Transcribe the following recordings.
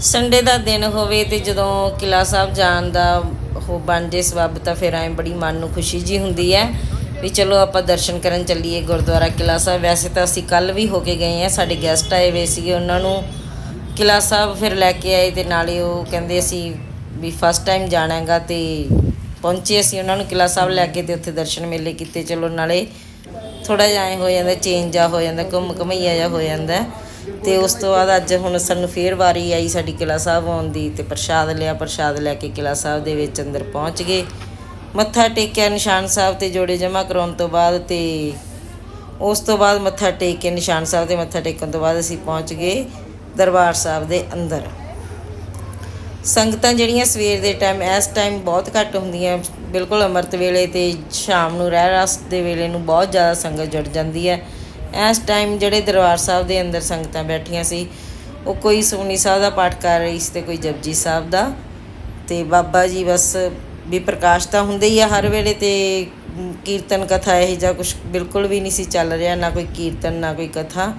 Sunday ਦਾ ਦਿਨ ਹੋਵੇ ਤੇ ਜਦੋਂ ਕਿਲਾ ਸਾਹਿਬ ਜਾਣ ਦਾ ਉਹ ਬਣ ਜੇ ਸਬੱਬ, ਤਾਂ ਫਿਰ ਐਂ ਬੜੀ ਮਨ ਨੂੰ ਖੁਸ਼ੀ ਜੀ ਹੁੰਦੀ ਹੈ ਵੀ ਚਲੋ ਆਪਾਂ ਦਰਸ਼ਨ ਕਰਨ ਚੱਲੀਏ ਗੁਰਦੁਆਰਾ ਕਿਲਾ ਸਾਹਿਬ। ਵੈਸੇ ਤਾਂ ਅਸੀਂ ਕੱਲ ਵੀ ਹੋ ਕੇ ਗਏ ਆ ਸਾਡੇ ਗੈਸਟ ਆਏ ਹੋਏ ਸੀਗੇ, ਉਹਨਾਂ ਨੂੰ ਕਿਲਾ ਸਾਹਿਬ ਫਿਰ ਲੈ ਕੇ ਆਏ ਤੇ ਨਾਲੇ ਉਹ ਕਹਿੰਦੇ ਅਸੀਂ ਵੀ ਫਸਟ ਟਾਈਮ ਜਾਣਾ ਹੈਗਾ ਤੇ ਪਹੁੰਚੇ ਅਸੀਂ ਉਹਨਾਂ ਨੂੰ ਕਿਲਾ ਸਾਹਿਬ ਲੈ ਕੇ ਤੇ ਉੱਥੇ ਦਰਸ਼ਨ ਮੇਲੇ ਕੀਤੇ। ਚਲੋ ਨਾਲੇ ਥੋੜਾ ਜਿਹਾ ਐਂ ਹੋ ਜਾਂਦਾ ਚੇਂਜ ਆ ਹੋ ਜਾਂਦਾ, ਘੁੰਮ ਘਮਈਆ ਜਿਹਾ ਹੋ ਜਾਂਦਾ। ਤੇ ਉਸ ਤੋਂ ਬਾਅਦ ਅੱਜ ਹੁਣ ਸਾਨੂੰ ਫੇਰ ਵਾਰੀ ਆਈ ਸਾਡੀ ਕਿਲਾ ਸਾਹਿਬ ਆਉਣ ਦੀ ਤੇ ਪ੍ਰਸ਼ਾਦ ਲਿਆ, ਪ੍ਰਸ਼ਾਦ ਲੈ ਕੇ ਕਿਲਾ ਸਾਹਿਬ ਦੇ ਵਿੱਚ ਅੰਦਰ ਪਹੁੰਚ ਗਏ। ਮੱਥਾ ਟੇਕਿਆ ਨਿਸ਼ਾਨ ਸਾਹਿਬ ਤੇ ਜੋੜੇ ਜਮ੍ਹਾਂ ਕਰਾਉਣ ਤੋਂ ਬਾਅਦ ਤੇ ਉਸ ਤੋਂ ਬਾਅਦ ਮੱਥਾ ਟੇਕ ਕੇ ਨਿਸ਼ਾਨ ਸਾਹਿਬ ਦੇ ਮੱਥਾ ਟੇਕਣ ਤੋਂ ਬਾਅਦ ਅਸੀਂ ਪਹੁੰਚ ਗਏ ਦਰਬਾਰ ਸਾਹਿਬ ਦੇ ਅੰਦਰ। ਸੰਗਤਾਂ ਜਿਹੜੀਆਂ ਸਵੇਰ ਦੇ ਟਾਈਮ ਇਸ ਟਾਈਮ ਬਹੁਤ ਘੱਟ ਹੁੰਦੀਆਂ। ਬਿਲਕੁਲ ਅੰਮ੍ਰਿਤ ਵੇਲੇ ਤੇ ਸ਼ਾਮ ਨੂੰ ਰਹਿ ਰਸ ਦੇ ਵੇਲੇ ਨੂੰ ਬਹੁਤ ਜ਼ਿਆਦਾ ਸੰਗਤ ਜੁੜ ਜਾਂਦੀ ਹੈ। ਇਸ ਟਾਈਮ ਜਿਹੜੇ ਦਰਬਾਰ ਸਾਹਿਬ ਦੇ ਅੰਦਰ ਸੰਗਤਾਂ ਬੈਠੀਆਂ ਸੀ, ਉਹ ਕੋਈ ਸੁਖਮਨੀ ਸਾਹਿਬ ਦਾ ਪਾਠ ਕਰ ਰਹੀ ਸੀ ਤੇ ਕੋਈ ਜਪਜੀ ਸਾਹਿਬ ਦਾ। ਤੇ ਬਾਬਾ ਜੀ ਬਸ ਵੀ ਪ੍ਰਕਾਸ਼ ਤਾਂ ਹੁੰਦੇ ਹੀ ਆ ਹਰ ਵੇਲੇ ਤੇ ਕੀਰਤਨ ਕਥਾ ਇਹ ਜਾਂ ਕੁਝ ਬਿਲਕੁਲ ਵੀ ਨਹੀਂ ਸੀ ਚੱਲ ਰਿਹਾ, ਨਾ ਕੋਈ ਕੀਰਤਨ, ਨਾ ਕੋਈ ਕਥਾ।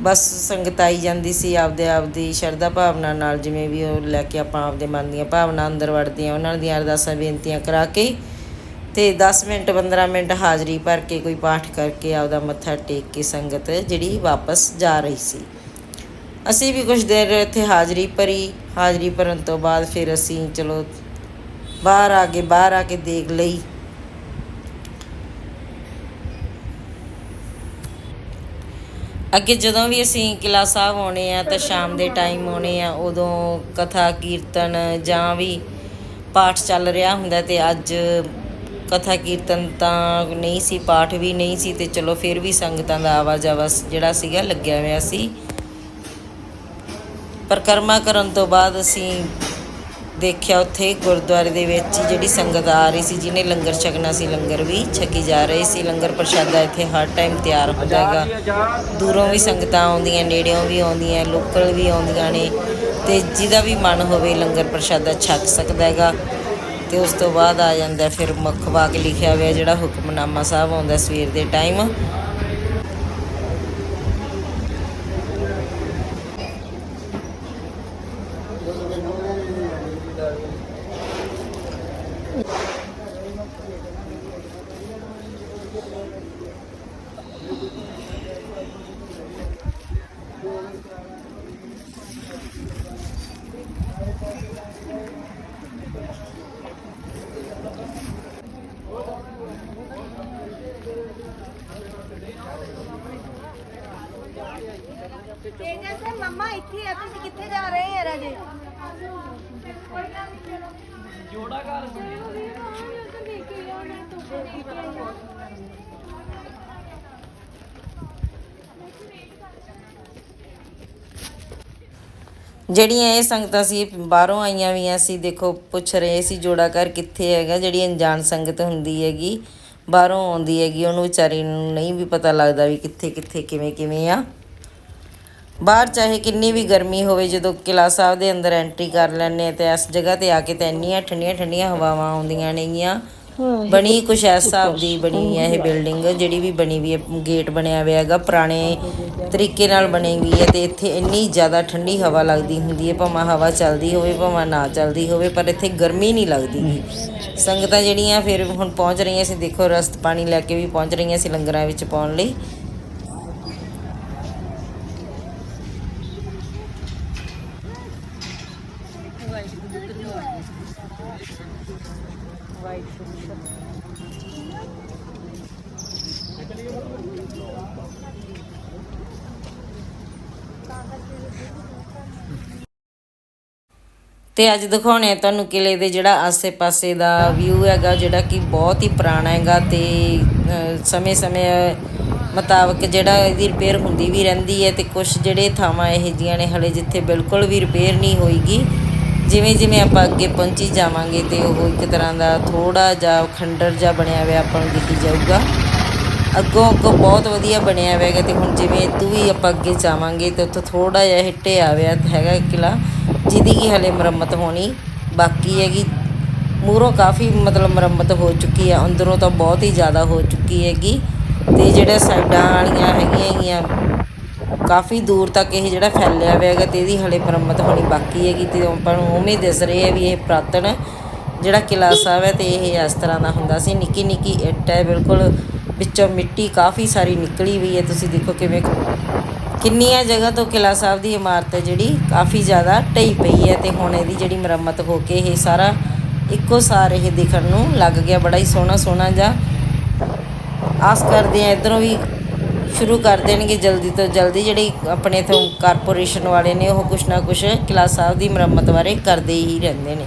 ਬਸ ਸੰਗਤ ਆਈ ਜਾਂਦੀ ਸੀ ਆਪਦੇ ਆਪ ਦੀ ਸ਼ਰਧਾ ਭਾਵਨਾ ਨਾਲ, ਜਿਵੇਂ ਵੀ ਉਹ ਲੈ ਕੇ ਆਪਾਂ ਆਪਦੇ ਮਨ ਦੀਆਂ ਭਾਵਨਾ ਅੰਦਰ ਵੜਦੀਆਂ ਉਹਨਾਂ ਦੀਆਂ ਅਰਦਾਸਾਂ, ਬੇਨਤੀਆਂ ਕਰਾ ਕੇ ਤੇ 10 ਮਿੰਟ 15 ਮਿੰਟ ਹਾਜ਼ਰੀ ਭਰ ਕੇ ਕੋਈ ਪਾਠ ਕਰਕੇ ਆਪਦਾ ਮੱਥਾ ਟੇਕ ਕੇ ਸੰਗਤ ਜਿਹੜੀ ਵਾਪਸ ਜਾ ਰਹੀ ਸੀ। ਅਸੀਂ ਵੀ ਕੁਝ ਦੇਰ ਇੱਥੇ ਹਾਜ਼ਰੀ ਭਰੀ। ਹਾਜ਼ਰੀ ਭਰਨ ਤੋਂ ਬਾਅਦ ਫਿਰ ਅਸੀਂ ਚਲੋ ਬਾਹਰ ਆ ਕੇ, ਬਾਹਰ ਆ ਕੇ ਦੇਖ ਲਈ। ਅੱਗੇ ਜਦੋਂ ਵੀ ਅਸੀਂ ਕਿਲਾ ਸਾਹਿਬ ਆਉਣੇ ਆ ਤਾਂ ਸ਼ਾਮ ਦੇ ਟਾਈਮ ਆਉਣੇ ਆ, ਉਦੋਂ ਕਥਾ, ਕੀਰਤਨ ਜਾਂ ਵੀ ਪਾਠ ਚੱਲ ਰਿਹਾ ਹੁੰਦਾ ਤੇ ਅੱਜ ਕਥਾ ਕੀਰਤਨ ਤਾਂ ਨਹੀਂ ਸੀ ਪਾਠ ਵੀ ਨਹੀਂ ਸੀ ਤੇ ਚਲੋ ਫਿਰ ਵੀ ਸੰਗਤਾਂ ਦਾ ਆਵਾਜਾਵਾ ਜਿਹੜਾ ਸੀਗਾ ਲੱਗਿਆ ਹੋਇਆ ਸੀ। ਪਰਿਕਰਮਾ ਕਰਨ ਤੋਂ ਬਾਅਦ ਅਸੀਂ ਦੇਖਿਆ ਉੱਥੇ ਗੁਰਦੁਆਰੇ ਦੇ ਵਿੱਚ ਹੀ ਜਿਹੜੀ ਸੰਗਤ ਆ ਰਹੀ ਸੀ ਜਿਹਨੇ ਲੰਗਰ ਛਕਣਾ ਸੀ ਲੰਗਰ ਵੀ ਛਕੀ ਜਾ ਰਹੇ ਸੀ। ਲੰਗਰ ਪ੍ਰਸ਼ਾਦਾ ਇੱਥੇ ਹਰ ਟਾਈਮ ਤਿਆਰ ਹੁੰਦਾ ਹੈਗਾ। ਦੂਰੋਂ ਵੀ ਸੰਗਤਾਂ ਆਉਂਦੀਆਂ ਨੇੜਿਓਂ ਵੀ ਆਉਂਦੀਆਂ ਲੋਕਲ ਵੀ ਆਉਂਦੀਆਂ ਨੇ ਤੇ ਜਿਹਦਾ ਵੀ ਮਨ ਹੋਵੇ ਲੰਗਰ ਪ੍ਰਸ਼ਾਦਾ ਛਕ ਸਕਦਾ ਹੈਗਾ। ਤੇ ਉਸ ਤੋਂ ਬਾਅਦ ਆ ਜਾਂਦਾ ਫਿਰ ਮੁੱਖ ਵਾਕ ਲਿਖਿਆ ਹੋਇਆ ਜਿਹੜਾ ਹੁਕਮਨਾਮਾ ਸਾਹਿਬ ਆਉਂਦਾ ਸਵੇਰ ਦੇ ਟਾਈਮ ਇਹ ਕਹਿੰਦੇ ਮੰਮਾ ਇੱਥੇ ਆ ਤੁਸੀਂ ਕਿੱਥੇ ਜਾ ਰਹੇ ਆ ਰਾਜੇ ਜੋੜਾ ਘਰ ਜਿਹੜੀਆਂ ਇਹ ਸੰਗਤਾਂ ਸੀ ਬਾਹਰੋਂ ਆਈਆਂ ਵੀਆਂ ਸੀ ਦੇਖੋ ਪੁੱਛ ਰਹੇ ਸੀ ਜੋੜਾ ਘਰ ਕਿੱਥੇ ਹੈਗਾ ਜਿਹੜੀ ਅਣਜਾਣ ਸੰਗਤ ਹੁੰਦੀ ਹੈਗੀ ਬਾਹਰੋਂ ਆਉਂਦੀ ਹੈਗੀ ਉਹਨੂੰ ਵਿਚਾਰੀ ਨੂੰ ਨਹੀਂ ਵੀ ਪਤਾ ਲੱਗਦਾ ਵੀ ਕਿੱਥੇ ਕਿੱਥੇ ਕਿਵੇਂ ਕਿਵੇਂ ਆ। ਬਾਹਰ ਚਾਹੇ ਕਿੰਨੀ ਵੀ ਗਰਮੀ ਹੋਵੇ ਜਦੋਂ ਕਿਲਾ ਸਾਹਿਬ ਦੇ ਅੰਦਰ ਐਂਟਰੀ ਕਰ ਆ ਤੇ ਇਸ ਜਗ੍ਹਾ ਤੇ ਆ ਕੇ ਤਾਂ ਇੰਨੀਆਂ ਠੰਡੀਆਂ ਠੰਡੀਆਂ ਹਵਾਵਾਂ ਆਉਂਦੀਆਂ ਨੇਗੀਆਂ ਬਣੀ ਕੁਛ ਇਸ ਹਿਸਾਬ ਦੀ ਬਣੀ ਹੈ ਇਹ ਬਿਲਡਿੰਗ ਜਿਹੜੀ ਵੀ ਬਣੀ ਵੀ ਹੈ ਗੇਟ ਬਣਿਆ ਹੋਇਆ ਹੈਗਾ ਪੁਰਾਣੇ ਤਰੀਕੇ ਨਾਲ ਬਣੀ ਹੋਈ ਹੈ ਤੇ ਇੱਥੇ ਇੰਨੀ ਜ਼ਿਆਦਾ ਠੰਡੀ ਹਵਾ ਲੱਗਦੀ ਹੁੰਦੀ ਹੈ ਭਾਵੇਂ ਹਵਾ ਚੱਲਦੀ ਹੋਵੇ ਭਾਵੇਂ ਨਾ ਚੱਲਦੀ ਹੋਵੇ ਪਰ ਇੱਥੇ ਗਰਮੀ ਨਹੀਂ ਲੱਗਦੀ। ਸੰਗਤਾਂ ਜਿਹੜੀਆਂ ਫਿਰ ਹੁਣ ਪਹੁੰਚ ਰਹੀਆਂ ਸੀ ਦੇਖੋ ਰਸਤ ਪਾਣੀ ਲੈ ਕੇ ਵੀ ਪਹੁੰਚ ਰਹੀਆਂ ਸੀ ਲੰਗਰਾਂ ਵਿੱਚ ਪਾਉਣ ਲਈ। ਤੇ ਅੱਜ ਦਿਖਾਉਣੇ ਆ ਤੁਹਾਨੂੰ ਕਿਲੇ ਦੇ ਜਿਹੜਾ ਆਸੇ-ਪਾਸੇ ਦਾ ਵਿਊ ਹੈਗਾ, ਜਿਹੜਾ ਕਿ ਬਹੁਤ ਹੀ ਪੁਰਾਣਾ ਹੈਗਾ ਤੇ ਸਮੇਂ-ਸਮੇਂ ਮੁਤਾਬਕ ਜਿਹੜਾ ਇਹਦੀ ਰਿਪੇਅਰ ਹੁੰਦੀ ਵੀ ਰਹਿੰਦੀ ਹੈ ਤੇ ਕੁਝ ਜਿਹੜੇ ਥਾਵਾਂ ਇਹੋ ਜੀਆਂ ਨੇ ਹਲੇ ਜਿੱਥੇ ਬਿਲਕੁਲ ਵੀ ਰਿਪੇਅਰ ਨਹੀਂ ਹੋਈਗੀ। ਜਿਵੇਂ ਜਿਵੇਂ ਆਪਾਂ ਅੱਗੇ ਪਹੁੰਚੀ ਜਾਵਾਂਗੇ ਤੇ ਉਹ ਇੱਕ ਤਰ੍ਹਾਂ ਦਾ ਥੋੜਾ ਜਿਹਾ ਖੰਡਰ ਜਿਹਾ ਬਣਿਆ ਹੋਇਆ ਆਪਾਂ ਨੂੰ ਦਿਖੀ ਜਾਊਗਾ। ਅੱਗੋਂ ਅੱਗੋਂ ਬਹੁਤ ਵਧੀਆ ਬਣਿਆ ਹੋਇਆ ਹੈਗਾ ਤੇ ਹੁਣ ਜਿਵੇਂ ਤੂੰ ਵੀ ਆਪਾਂ ਅੱਗੇ ਜਾਵਾਂਗੇ ਤੇ ਉੱਥੋਂ ਥੋੜਾ ਜਿਹਾ ਹਿੱਟੇ ਆ ਹੋਇਆ ਹੈਗਾ ਇੱਕ ਕਿਲਾ ਜਿਹਦੀ ਕਿ ਹਲੇ ਮੁਰੰਮਤ ਹੋਣੀ ਬਾਕੀ ਹੈਗੀ। ਮੂਹਰੋਂ ਕਾਫੀ ਮਤਲਬ ਮੁਰੰਮਤ ਹੋ ਚੁੱਕੀ ਹੈ ਅੰਦਰੋਂ ਤਾਂ ਬਹੁਤ ਹੀ ਜ਼ਿਆਦਾ ਹੋ ਚੁੱਕੀ ਹੈਗੀ ਤੇ ਜਿਹੜੇ ਸਾਈਡਾਂ ਵਾਲੀਆਂ ਹੈਗੀਆਂ ਹੈਗੀਆਂ ਕਾਫੀ ਦੂਰ ਤੱਕ ਇਹ ਜਿਹੜਾ ਫੈਲਿਆ ਹੋਇਆ ਹੈਗਾ ਤੇ ਇਹਦੀ ਹਲੇ ਮੁਰੰਮਤ ਹੋਣੀ ਬਾਕੀ ਹੈਗੀ ਤੇ ਆਪਾਂ ਨੂੰ ਉਵੇਂ ਦਿਸ ਰਿਹਾ ਹੈ ਵੀ ਇਹ ਪੁਰਾਤਨ ਜਿਹੜਾ ਕਿਲਾ ਸਾਹਿਬ ਹੈ ਤੇ ਇਹ ਇਸ ਤਰ੍ਹਾਂ ਦਾ ਹੁੰਦਾ ਸੀ। ਨਿੱਕੀ ਨਿੱਕੀ ਇੱਟ ਹੈ, ਬਿਲਕੁਲ ਵਿੱਚੋਂ ਮਿੱਟੀ ਕਾਫੀ ਸਾਰੀ ਨਿਕਲੀ ਹੋਈ ਹੈ। ਤੁਸੀਂ ਦੇਖੋ ਕਿਵੇਂ ਕਿੰਨੀਆਂ ਜਗ੍ਹਾ ਤੋਂ ਕਿਲਾ ਸਾਹਿਬ ਦੀ ਇਮਾਰਤ ਹੈ ਜਿਹੜੀ ਕਾਫੀ ਜ਼ਿਆਦਾ ਢਈ ਪਈ ਹੈ ਤੇ ਹੁਣ ਇਹਦੀ ਜਿਹੜੀ ਮੁਰੰਮਤ ਹੋ ਕੇ ਇਹ ਸਾਰਾ ਇੱਕੋ ਸਾਰ ਇਹ ਦਿਖਣ ਨੂੰ ਲੱਗ ਗਿਆ। ਬੜਾ ਹੀ ਸੋਹਣਾ ਸੋਹਣਾ ਜਿਹਾ ਆਸ ਕਰਦੇ ਆ। ਇਧਰੋਂ ਵੀ ਸ਼ੁਰੂ ਕਰ ਦੇਣਗੇ ਜਲਦੀ ਤੋਂ ਜਲਦੀ, ਜਿਹੜੀ ਆਪਣੇ ਤੋਂ ਕਾਰਪੋਰੇਸ਼ਨ ਵਾਲੇ ਨੇ ਉਹ ਕੁਛ ਨਾ ਕੁਛ ਕਿਲਾ ਸਾਹਿਬ ਦੀ ਮੁਰੰਮਤ ਬਾਰੇ ਕਰਦੇ ਹੀ ਰਹਿੰਦੇ ਨੇ।